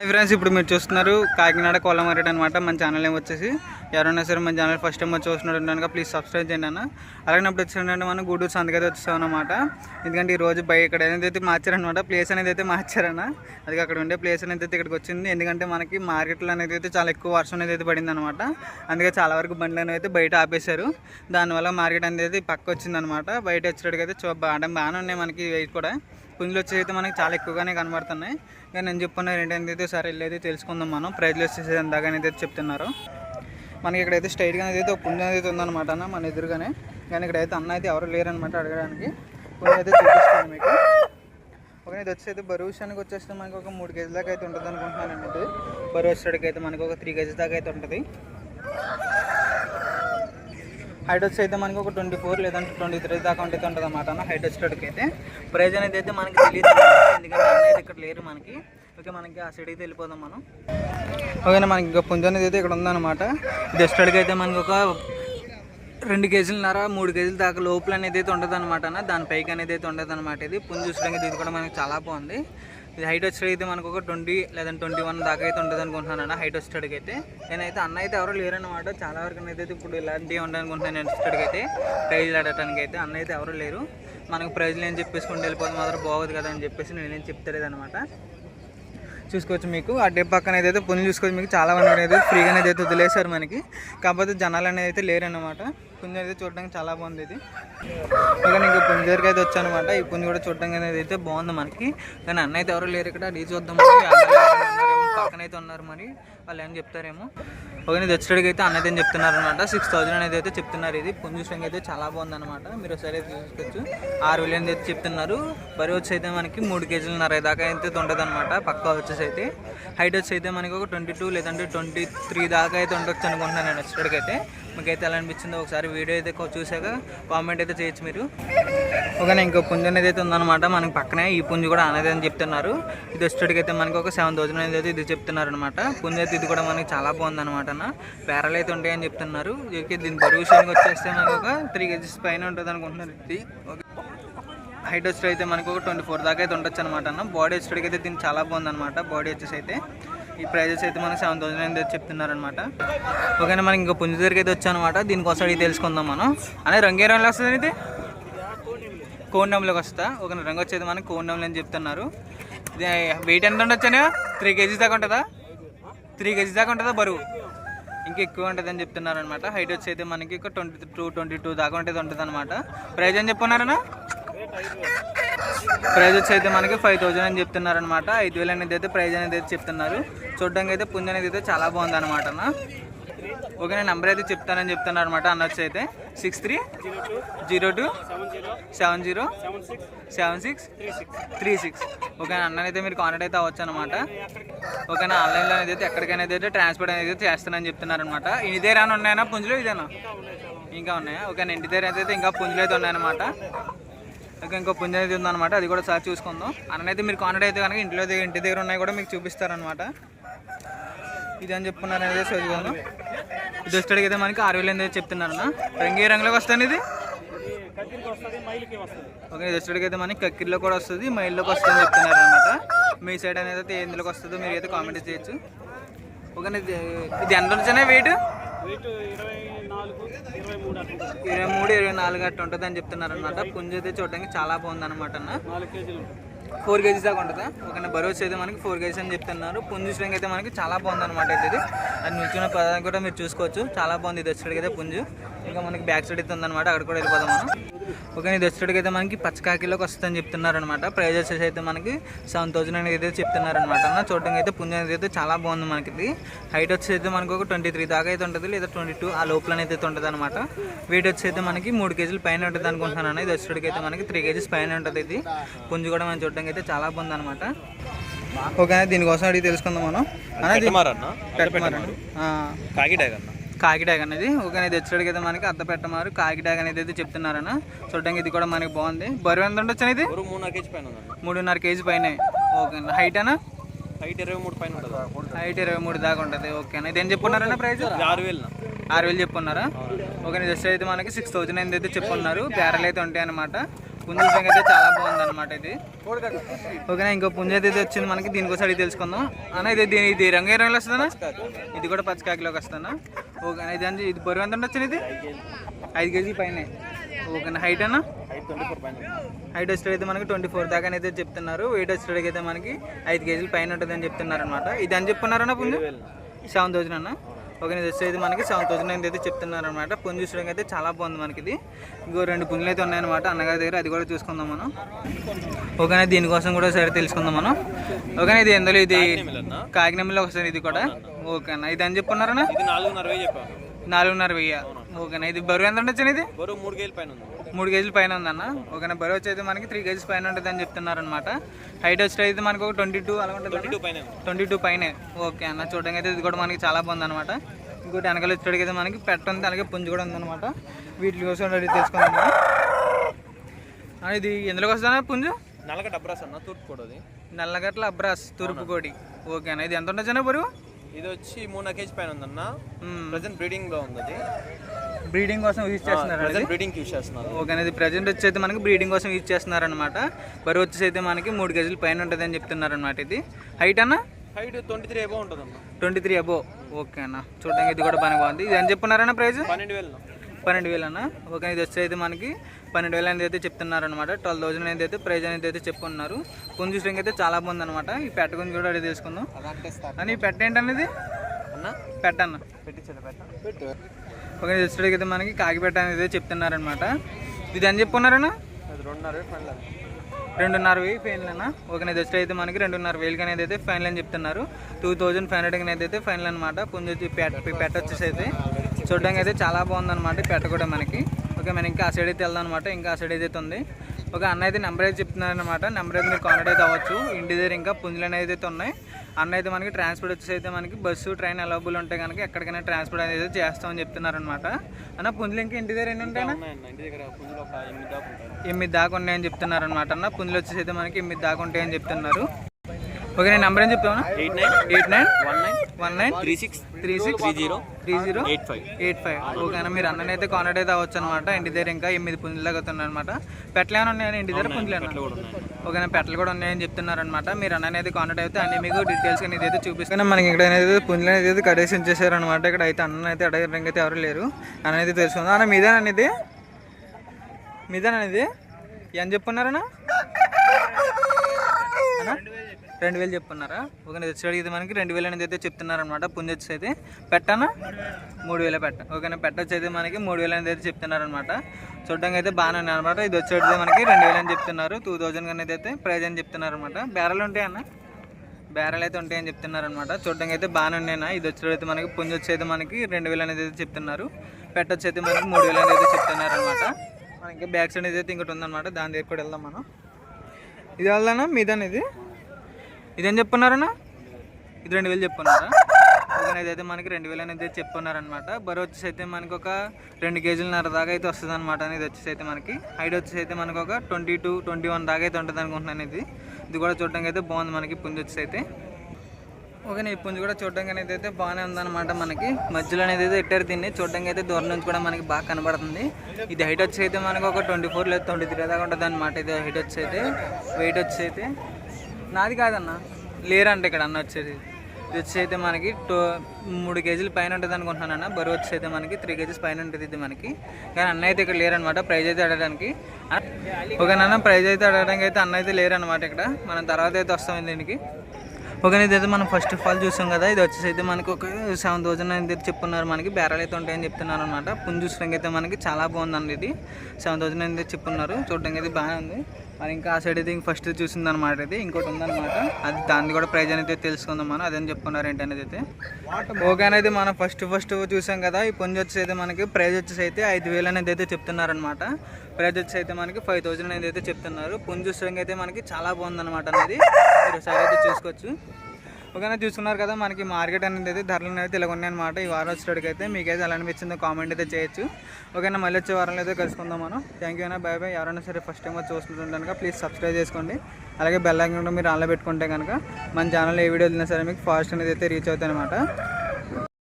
Friends ఇప్పుడు మీరు చూస్తున్నారు కాకినాడ కోలమారెడ్ అనమాట మన ఛానల్ ఏమి వచ్చేసి ఎవరైనా సరే మన ఛానల్ ఫస్ట్ టైం వచ్చి చూస్తున్నారు కనుక ప్లీజ్ సబ్స్క్రైబ్ చేయండి అన్న. అలాగే ఇప్పుడు వచ్చిందంటే మనం గూడూరు సందకైతే వచ్చేస్తాం అనమాట ఎందుకంటే ఈ రోజు బై ఇక్కడ ఏదైతే అయితే మార్చారనమాట ప్లేస్ అనేది అయితే మార్చారన్న అది అక్కడ ఉండే ప్లేస్ అనేది అయితే ఇక్కడికి వచ్చింది. ఎందుకంటే మనకి మార్కెట్లో అనేది అయితే చాలా ఎక్కువ వర్షం అనేది అయితే పడింది అనమాట అందుకే చాలా వరకు బండ్లు అనేవి అయితే బయట ఆపేశారు. దానివల్ల మార్కెట్ అనేది అయితే పక్క వచ్చిందనమాట బయట వచ్చేటికైతే చూ బాగా బాగానే ఉన్నాయి మనకి వెయిట్ కూడా. పుంజులు వచ్చి అయితే మనకి చాలా ఎక్కువగానే కనబడుతున్నాయి. కానీ నేను చెప్పుకున్నారు ఏంటంటే అయితే సరే వెళ్ళేది తెలుసుకుందాం మనం. ప్రైజ్లు వచ్చేసి ఎంతగానైతే చెప్తున్నారు. మనకి ఇక్కడైతే స్ట్రైట్గా అయితే ఒక పుంజు అనేది ఉందన్నమాట అన్న మన ఎదురుగానే. కానీ ఇక్కడైతే అన్న అయితే ఎవరు లేరనమాట అడగడానికి. పుంజు అయితే చూపిస్తాను మీకు. ఒక ఇది వచ్చి అయితే బరువు విషయానికి వచ్చేస్తే మనకి ఒక మూడు కేజీ దాకా అయితే ఉంటుంది అనుకుంటున్నాను అండి బరువు వచ్చేటికి అయితే మనకి ఒక త్రీ కేజీ దాకా అయితే ఉంటుంది. హైట్ వచ్చి అయితే మనకి ఒక ట్వంటీ ఫోర్ లేదంటే ట్వంటీ త్రీ దాకా అయితే ఉంటుంది అనమాట అన్న హైట్ వచ్చేటికి అయితే. ప్రైజ్ అనేది అయితే మనకి తెలియదు ఎందుకంటే అనేది ఇక్కడ లేరు మనకి. ఓకే మనకి ఆ సైడ్ అయితే వెళ్ళిపోదాం మనం. ఓకేనా మనకి ఇంకా పుంజు అనేది అయితే ఇక్కడ ఉందన్నమాట. ఇది వచ్చేటికి అయితే మనకి ఒక రెండు కేజీలన్నర మూడు కేజీల దాకా లోపల అనేది అయితే ఉండదు అనమాట అన్న. దాని పైకి అనేది అయితే ఉండదు అనమాట ఇది. పుంజు చూసడానికి ఇది కూడా మనకి చాలా బాగుంది. ఇది హైట్ వచ్చేటైతే మనకు ఒక ట్వంటీ లేదంటే ట్వంటీ వన్ దాకా అయితే ఉంటుంది అనుకుంటున్నాను అన్న హైట్ వచ్చేటికి అయితే. నేనైతే అన్న అయితే ఎవరు లేరనమాట చాలా వరకు అయితే ఇప్పుడు ఇలాంటివి ఉండాలనుకుంటున్నాను నేను వచ్చేటికి అయితే. ప్రైజ్లు ఆడటానికి అయితే అన్న అయితే ఎవరు లేరు. మనకు ప్రైజ్లు ఏం చెప్పేసుకుంటూ వెళ్ళిపోతే మాత్రం బాగోదు కదా అని చెప్పేసి నేనేం చెప్తలేదు అనమాట చూసుకోవచ్చు మీకు. ఆ డెప్ పక్కన అయితే పుంజు చూసుకోవచ్చు మీకు. చాలా మంది అనేది ఫ్రీగానే అయితే వదిలేశారు మనకి. కాకపోతే జనాలు అనేది అయితే లేరనమాట పుంజు అయితే చూడడానికి చాలా బాగుంది ఇది. ఓకే ఇంకా పుంజు దగ్గరికి అయితే వచ్చానమాట. ఈ పుంజు కూడా చూడడానికి అనేది అయితే బాగుంది మనకి. కానీ అన్న అయితే ఎవరు లేరు ఇక్కడ. డీ చూద్దాం పక్కన అయితే ఉన్నారు మరి వాళ్ళు ఏం చెప్తారేమో. ఓకే ఇది వచ్చేటికి అయితే అన్నది అయితే చెప్తున్నారు అనమాట సిక్స్ థౌసండ్ అనేది అయితే చెప్తున్నారు ఇది. పుంజు చూడడానికి అయితే చాలా బాగుందన్నమాట. మీరు ఒకసారి అయితే చూసుకోవచ్చు. ఆరు వేలు అనేది అయితే చెప్తున్నారు. బరి వచ్చి అయితే మనకి మూడు కేజీలున్నర దాకా అయితే ఉండదు అనమాట పక్క వచ్చేసి అయితే. హైట్ వచ్చి అయితే మనకి ఒక ట్వంటీ టూ లేదంటే ట్వంటీ త్రీ దాకా అయితే ఉండొచ్చు అనుకుంటున్నాను నేను మీకు అయితే ఎలా అనిపించిందో ఒకసారి వీడియో అయితే చూసాక కామెంట్ అయితే చేయొచ్చు మీరు. ఓకే ఇంకో పుంజు అనేది అయితే ఉందన్నమాట. మనకి పక్కనే ఈ పుంజు కూడా అనేది అని చెప్తున్నారు. ఇది వచ్చేటికి అయితే మనకి ఒక సెవెన్ థౌసండ్ అనేది అయితే ఇది చెప్తున్నారు అనమాట పుంజు అయితే ఇది కూడా మనకి చాలా బాగుంది అనమాట పేరలు అయితే ఉంటాయని చెప్తున్నారు. దీని బరువు విషయానికి వచ్చేస్తే మనకు ఒక త్రీ కేజీస్ పైన ఉంటుంది అనుకుంటున్నారు ఇది. ఓకే. హైట్ వచ్చేటైతే అయితే మనకు ఒక ట్వంటీ ఫోర్ దాకా అయితే ఉండొచ్చు అనమాట అన్న. బాడీ వచ్చేటికి అయితే దీనికి చాలా బాగుంది అనమాట బాడీ వచ్చేసి అయితే ఈ ప్రైజెస్ అయితే మనకి సెవెన్ థౌసండ్ అయితే చెప్తున్నారు అనమాట ఓకేనా మనకి ఇంకా పుంజు దగ్గరికి అయితే వచ్చానమాట. దీనికోసం అడిగి తెలుసుకుందాం మనం. అనే రంగే రంగులో వస్తుంది ఇది కోండంలోకి వస్తా ఒక రంగు వచ్చేది మనకి కోండంలో అని చెప్తున్నారు. ఇది వెయిట్ ఎంత ఉండొచ్చా త్రీ కేజీస్ దాకా ఉంటుందా? త్రీ కేజీస్ దాకా ఉంటుందా బరువు? ఇంకా ఎక్కువ ఉంటుంది అని చెప్తున్నారు అనమాట హైట్ వచ్చి అయితే మనకి ఒక ట్వంటీ టూ ట్వంటీ టూ దాకా ఉంటుంది ఉంటుంది అనమాట ప్రైజ్ అని చెప్పున్నారనా ప్రైజ్ వచ్చి అయితే మనకి ఫైవ్ థౌజండ్ అని చెప్తున్నారు అనమాట ఐదు వేలు అనేది అయితే ప్రైజ్ అనేది అయితే చెప్తున్నారు. చూడడానికి అయితే పుంజ అనేది అయితే చాలా బాగుంది అనమాట ఓకే నేను నెంబర్ అయితే చెప్తానని చెప్తున్నారు అనమాట అన్న వచ్చి అయితే. Six three zero two seven zero seven six three six. Okay అన్ననైతే మీరు కాంటాక్ట్ అయితే అవ్వచ్చు అనమాట ఓకేనా ఆన్లైన్లో అనేది అయితే ఎక్కడికైనా అయితే ట్రాన్స్పోర్ట్ అనేది అయితే చేస్తానని చెప్తున్నారు అనమాట ఇంటి దగ్గర ఉన్నాయన్నా పుంజులు ఇదేనా? ఇంకా ఉన్నాయా? ఓకే ఇంటి దగ్గర అయితే ఇంకా పుంజులు అయితే ఉన్నాయన్నమాట. ఇంకా ఇంకో పుంజ అనేది ఉందన్నమాట అది కూడా సార్ చూసుకుందాం. అన్నైతే మీరు కాంటాక్ట్ అయితే కనుక ఇంట్లో దగ్గర ఇంటి దగ్గర ఉన్నాయి కూడా మీకు చూపిస్తారనమాట ఇది అని చెప్పుకున్నారు అనేది చదువుకుందాం ఇది వచ్చేటికి అయితే మనకి ఆరు వేలు అనేది చెప్తున్నారన్న రంగు ఏ రంగులోకి వస్తుంది ఇది? ఓకే ఇది వచ్చేటికి అయితే మనకి కక్కిరిలో కూడా వస్తుంది మైల్లోకి వస్తుంది చెప్తున్నారు అనమాట మీ సైడ్ అనేది అయితే ఎందులోకి వస్తుందో మీరు అయితే కామెంట్ చేయొచ్చు. ఓకే ఇది ఎంత ఎంత వెయిట్ వెయిట్ ఇరవై ఇరవై మూడు ఇరవై నాలుగు అట్లా ఉంటుంది అని చెప్తున్నారు పుంజ పుంజు అయితే చూడడానికి చాలా బాగుందన్నమాట అన్న. ఫోర్ కేజీస్ దాకా ఉంటుందా? ఒక బరోస్ అయితే మనకి ఫోర్ కేజీస్ అని చెప్తున్నారు. పుంజు చూడడానికి అయితే మనకి చాలా బాగుందన్నమాట అయితే ఇది అది నిల్చున్న ప్రధానం కూడా మీరు చూసుకోవచ్చు. చాలా బాగుంది. ఇది వచ్చేటికి అయితే పుంజు. ఇంకా మనకి బ్యాక్ సైడ్ అయితే ఉందన్నమాట. అక్కడ కూడా వెళ్ళిపోదాం మనం. ఓకే ఇది వచ్చేటికి అయితే మనకి పచ్చకాకిలోకి వస్తుందని చెప్తున్నారు అనమాట ప్రైజ్ వచ్చేసి అయితే మనకి సెవెన్ థౌసండ్ అనేది అయితే చెప్తున్నారు అనమాట అన్న. చూడడానికి అయితే పుంజు అనేది అయితే చాలా బాగుంది మనకి ఇది. హైట్ వచ్చి అయితే మనకు ఒక ట్వంటీ త్రీ దాకా అయితే ఉంటుంది లేదా ట్వంటీ టూ ఆ లోపల అయితే ఉంటుంది అనమాట వెయిట్ వచ్చి అయితే మనకి మూడు కేజీలు పైన ఉంటుంది అనుకుంటున్నాను అన్న. ఇది వచ్చేటికి అయితే మనకి త్రీ కేజీస్ పైన ఉంటుంది ఇది. పుంజు కూడా మనం చూడడానికి అయితే చాలా బాగుంది అనమాట ఓకే దీనికోసం అడిగి తెలుసుకుందాం మనం. అన్న. కాకిటాగ్ అనేది. ఓకే ఇది వచ్చేటికి అయితే మనకి అద్ద పెట్టమారు. కాకిటాగ్ అనేది అయితే చెప్తున్నారన్న. చూడడానికి ఇది కూడా మనకి బాగుంది. బరువు ఎంత ఉండొచ్చు ఇది ఒక మూడున్నర కేజీ పైన ఉందన్న మూడున్నర కేజీ పైన. ఓకే హైట్ అన్న? హైట్ ఇరవై మూడు పైన ఉంటుంది. హైట్ ఇరవై మూడు దాకా ఉంటుంది. ఓకే అన్న. ఇదేం చెప్పున్నారన్న ప్రైస్? ఆరు వేలు ఆరు వేలు చెప్పున్నారా? ఓకే వచ్చి అయితే మనకి సిక్స్ థౌజండ్ అనేది అయితే చెప్పున్నారు. బ్యారెల్ అయితే ఉంటాయి అనమాట పుంజు అయితే చాలా బాగుంది అనమాట ఇది. ఓకేనా ఇంకో పుంజు అయితే వచ్చింది మనకి దీనికోసం అడిగి తెలుసుకుందాం. అన్న ఇది దీని ఇది రంగు ఏ రంగులో వస్తుందన్నా ఇది కూడా పచ్చకాకిలోకి వస్తుందా? ఓకేనా ఇది అంటే ఇది బరువు ఎంత ఉండొచ్చు ఇది? ఐదు కేజీల పైన. ఓకేనా హైట్ అన్న? హైట్ వచ్చేటప్పుడు అయితే మనకి ట్వంటీ ఫోర్ దాకా అయితే చెప్తున్నారు. వెయిట్ వచ్చేటప్పుడు అయితే మనకి ఐదు కేజీల పైన ఉంటుందని చెప్తున్నారు అనమాట ఇది అని చెప్పున్నారన్న పుంజు సెవెన్ థౌసండ్ అన్న? ఓకే ఇది వచ్చేది మనకి సెవెన్ థౌసండ్ అయితే చెప్తున్నారు అనమాట పుంజు చూడడానికి అయితే చాలా బాగుంది మనకి ఇది ఇంకో రెండు పుంజులు అయితే ఉన్నాయన్నమాట అన్నగారి దగ్గర. అది కూడా చూసుకుందాం మనం. ఓకేనా దీనికోసం కూడా సరే తెలుసుకుందాం మనం. ఓకేనా ఇది ఎందులో? ఇది కాకినమ్మలో వస్తుంది ఇది కూడా. ఓకేనా ఇది అని చెప్పున్నారన్నా ఇది నాలుగున్నర వేలు చెప్పాను. నాలుగున్నర వెయ్యి? ఓకేనా ఇది బరువు ఎంత ఉండొచ్చు ఇది? బరువు మూడు కేజీల పైన ఉంది. మూడు కేజీల పైన ఉందన్న. ఓకేనా బరువు వచ్చేది మనకి త్రీ కేజీస్ పైన ఉంటుంది అని చెప్తున్నారు అనమాట హైట్ వచ్చి అయితే మనకి ఒక ట్వంటీ టూ అలా ఉంటుంది ట్వంటీ టూ పైన. ఉంది. ట్వంటీ టూ పైనే. ఓకే అన్న చూడడానికి అయితే ఇది కూడా మనకి చాలా బాగుంది అనమాట ఇంకోటి వెనకాల వచ్చేటికి అయితే మనకి పెట్ట ఉంది అలాగే పుంజు కూడా ఉందన్నమాట. వీటి కోసం రెడీ. ఆ, ఇది ఎందులోకి వస్తుందా పుంజు? నల్లగ డబ్రాస్ అన్న తూర్పు కూడా అది. నల్లగట్ల అబ్రాస్ తూర్పు కోడి ఓకే అన్న ఇది ఎంత ఉండొచ్చు బరువు? ఇది వచ్చి మూడు కేజీ పైన ఉందన్న. ప్రజెంట్ బ్రీడింగ్లో ఉంది బ్రీడింగ్ కోసం యూజ్ చేస్తున్నారు బ్రీడింగ్ యూస్ చేస్తున్నారు. ఓకే అనేది ప్రజెంట్ వచ్చి అయితే మనకి బ్రీడింగ్ కోసం యూజ్ చేస్తున్నారు అనమాట బరువు వచ్చేసి అయితే మనకి మూడు కేజీల పైన ఉంటుంది అని చెప్తున్నారు అనమాట ఇది. హైట్ అన్న? హైట్ ట్వంటీ త్రీ ఏబో ఉంటుంది ట్వంటీ త్రీ అబో ఓకే అన్న. చూడడానికి ఇది కూడా బాగా బాగుంది. ఇది అని చెప్పున్నారన్న ప్రైస్ పన్నెండు వేలు పన్నెండు వేలు అన్న. ఓకే ఇది వచ్చి అయితే మనకి పన్నెండు వేలు అనేది అయితే చెప్తున్నారు అనమాట ట్వెల్వ్ థౌసండ్ అనేది అయితే ప్రైజ్ అనేది అయితే చెప్పుకున్నారు. పుంజు స్ట్రింగ్ అయితే చాలా బాగుంది అనమాట ఈ పెట్ట గురించి కూడా అడిగి తెలుసుకుందాం. అని పెట్ట ఏంటనేది అన్న? పెట్ట అన్న. పెట్టించదు పెట్ట. ఇది వచ్చేటికి అయితే మనకి కాకిపెట్ట అనేది చెప్తున్నారనమాట ఇది అని చెప్పున్నారన్నా అది రెండున్నర వెయ్యి ఫైనల్ అన్న? ఒక వచ్చి అయితే మనకి రెండున్నర వేలకి అనేది అయితే ఫైనల్ అని చెప్తున్నారు. టూ థౌజండ్ ఫైవ్ హండ్రెడ్ అనేది అయితే ఫైనల్ అనమాట పుంజు వచ్చి పెట్ట పెట్ట వచ్చేసి అయితే చూడడానికి అయితే చాలా బాగుందన్నమాట ఈ పెట్ట కూడా మనకి. ఓకే మనం ఇంకా ఆ సైడ్ అయితే వెళ్దాం అనమాట ఇంకా ఆ సైడ్ అయితే ఉంది. ఒక అన్న అయితే నెంబర్ అయితే చెప్తున్నారు అనమాట నెంబర్ అయితే మీరు కాంటాక్ట్ అయితే అవ్వచ్చు. ఇంటి దగ్గర ఇంకా పుంజులు అనేది అయితే ఉన్నాయి. అన్న అయితే మనకి ట్రాన్స్పోర్ట్ వచ్చేసి అయితే మనకి బస్సు ట్రైన్ అవైలబుల్ ఉంటే కనుక ఎక్కడికైనా ట్రాన్స్పోర్ట్ అనేది అయితే చేస్తామని చెప్తున్నారు అనమాట అన్న పుంజులు ఇంకా ఇంటి దగ్గర ఎన్ని ఉంటాయి ఎనిమిది దాకా ఉన్నాయని చెప్తున్నారు అనమాట అన్న. పుంజులు వచ్చేసి అయితే మనకి ఎనిమిది దాకా ఉంటాయని చెప్తున్నారు. ఓకే నేను నెంబర్ ఏం చెప్తాను eight nine. Eight nine? One nine. One nine? Three six. Three six? Three zero. Three zero? Eight five. Eight five. ఓకేనా మీరు అన్నని అయితే కాంటాక్ట్ అయితే అవ్వచ్చు అనమాట ఇంటి దగ్గర ఇంకా ఎనిమిది పుంజులు దాకా అనమాట పెట్టలు ఏమైనా ఉన్నాయని ఇంటి దగ్గర పుంజులు ఓకేనా పెట్టలు కూడా ఉన్నాయని చెప్తున్నారు అనమాట మీరు అన్నని అయితే కాంటాక్ట్ అయితే అన్ని మీకు డీటెయిల్స్ అనేది అయితే చూపిస్తాను మనకి ఇక్కడ అనేది పుంజులు అనేది అయితే కడేసి ఉంచేసారు అనమాట ఇక్కడ అయితే అన్న అయితే అడగడానికి అయితే ఎవరు లేరు. అన్న అయితే తెలుసుకుందాం. అన్న మీదేనా అనేది మీదేనా అనేది ఏం చెప్పున్నారన్నా అన్న? రెండు వేలు చెప్పున్నారా ఒక వచ్చి ఇది మనకి రెండు వేలు అనేది అయితే చెప్తున్నారు అనమాట పుంజొచ్చి అయితే పెట్టనా? మూడు వేలే పెట్ట. ఓకేనా? పెట్టచ్చు అయితే మనకి మూడు వేలు అనేది అయితే చెప్తున్నారనమాట చూడడానికి అయితే బాగానే ఉన్నాయి అనమాట ఇది వచ్చేది మనకి రెండు వేలు అని చెప్తున్నారు. టూ థౌజండ్ అనేది అయితే ప్రైజ్ అని చెప్తున్నారు అనమాట బేరాలు ఉంటాయి బేరాలు అయితే ఉంటాయని చెప్తున్నారు అనమాట చూడడానికి అయితే బాగానే ఉన్నాయినా ఇది వచ్చేటైతే మనకి పుంజు వచ్చేది మనకి రెండు వేలు అనేది అయితే చెప్తున్నారు. పెట్టొచ్చి అయితే మనకి మూడు వేలు అనేది అయితే చెప్తున్నారు అనమాట మనకి బ్యాక్ సైడ్ అయితే ఇంకోటి ఉందన్నమాట. దాని దగ్గర కూడా వెళ్దాం మనం. ఇది వెళ్దానా మీదనేది ఇదేం చెప్పున్నారన్నా ఇది రెండు వేలు చెప్పున్నారా ఓకే ఇదైతే మనకి రెండు వేలు అనేది చెప్పున్నారనమాట బరువు వచ్చేసి అయితే మనకి ఒక రెండు కేజీలన్నర దాకా అయితే వస్తుంది అనమాట అనేది వచ్చేసి అయితే మనకి. హైట్ వచ్చేసి అయితే మనకు ఒక ట్వంటీ టూ ట్వంటీ వన్ దాకా అయితే ఉంటుంది అనుకుంటున్నాను ఇది ఇది కూడా చూడడానికి అయితే బాగుంది మనకి పుంజు వచ్చేసి అయితే. ఓకే ఈ పుంజు కూడా చూడడానికి అనేది అయితే బాగానే ఉందన్నమాట మనకి. మధ్యలో అనేది అయితే ఎట్టారు దీన్ని? చూడడానికి అయితే దూరం నుంచి కూడా మనకి బాగా కనబడుతుంది. ఇది హైట్ వచ్చి అయితే మనకు ఒక ట్వంటీ ఫోర్ లేదా ట్వంటీ త్రీ దాకా ఉంటుంది అనమాట ఇది హైట్ వచ్చి అయితే వెయిట్ వచ్చి అయితే. నాది కాదన్న. లేరంట ఇక్కడ అన్న వచ్చేది. ఇది వచ్చి అయితే మనకి టో మూడు కేజీలు పైన ఉంటుంది అనుకుంటున్నాను అన్న. బరువు వచ్చి అయితే మనకి త్రీ కేజీస్ పైన ఉంటుంది ఇది మనకి. కానీ అన్న అయితే ఇక్కడ లేరనమాట ప్రైజ్ అయితే అడగడానికి ఓకే నాన్న ప్రైజ్ అయితే అడగడానికి అయితే అన్న అయితే లేరనమాట ఇక్కడ. మనం తర్వాత అయితే వస్తాం దీనికి. ఓకే ఇదైతే మనం ఫస్ట్ ఆఫ్ ఆల్ చూసాం కదా ఇది వచ్చేసి అయితే మనకి ఒక సెవెన్ థౌసండ్ అయితే చెప్పున్నారు మనకి. బేరాలు అయితే ఉంటాయని చెప్తున్నారు అనమాట పుంజు చూసడానికి అయితే మనకి చాలా బాగుందండి ఇది. సెవెన్ థౌసండ్ అయితే చెప్పున్నారు. చూడడానికి అయితే బాగానే ఉంది. మరి ఇంకా ఆ సైడ్ అయితే ఫస్ట్ చూసింది అనమాట ఇది. ఇంకోటి ఉందన్నమాట. అది దాన్ని కూడా ప్రైజ్ అనేది తెలుసుకుందాం మనం. అదేం చెప్పుకున్నారు ఏంటి అనేది అయితే. ఓకే అనేది మనం ఫస్ట్ ఫస్ట్ చూసాం కదా. ఈ పుంజ్ వచ్చేసి అయితే మనకి ప్రైజ్ వచ్చేసి అయితే ఐదు వేలు అనేది అయితే చెప్తున్నారనమాట ప్రైజ్ వచ్చేసి అయితే మనకి ఫైవ్ థౌసండ్ అనేది అయితే చెప్తున్నారు. పుంజు చూసడానికి అయితే మనకి చాలా బాగుందనమాట అనేది. మీరు ఒకసారి అయితే చూసుకోవచ్చు. ఓకేనా చూసుకున్నారు కదా మనకి మార్కెట్ అనేది అయితే ధరలు అయితే ఇలా ఉన్నాయన్నమాట ఈ వారం వచ్చేటికి అయితే మీకైతే ఎలా అనిపించిందో కామెంట్ అయితే చేయొచ్చు. ఓకేనా మళ్ళీ వచ్చే వారంలో అయితే కలుసుకుందాం మనం. థ్యాంక్ యూ అన్న బాయ్ బాయ్ ఎవరైనా సరే ఫస్ట్ టైం వచ్చి చూస్తుంటే కనుక ప్లీజ్ సబ్స్క్రైబ్ చేసుకోండి. అలాగే బెల్ ఐకన్ కూడా మీరు ఆన్లో పెట్టుకుంటే కనుక మన ఛానల్లో ఏ వీడియో వదిలినా సరే మీకు ఫాస్ట్ అనేది అయితే రీచ్ అవుతాయి అనమాట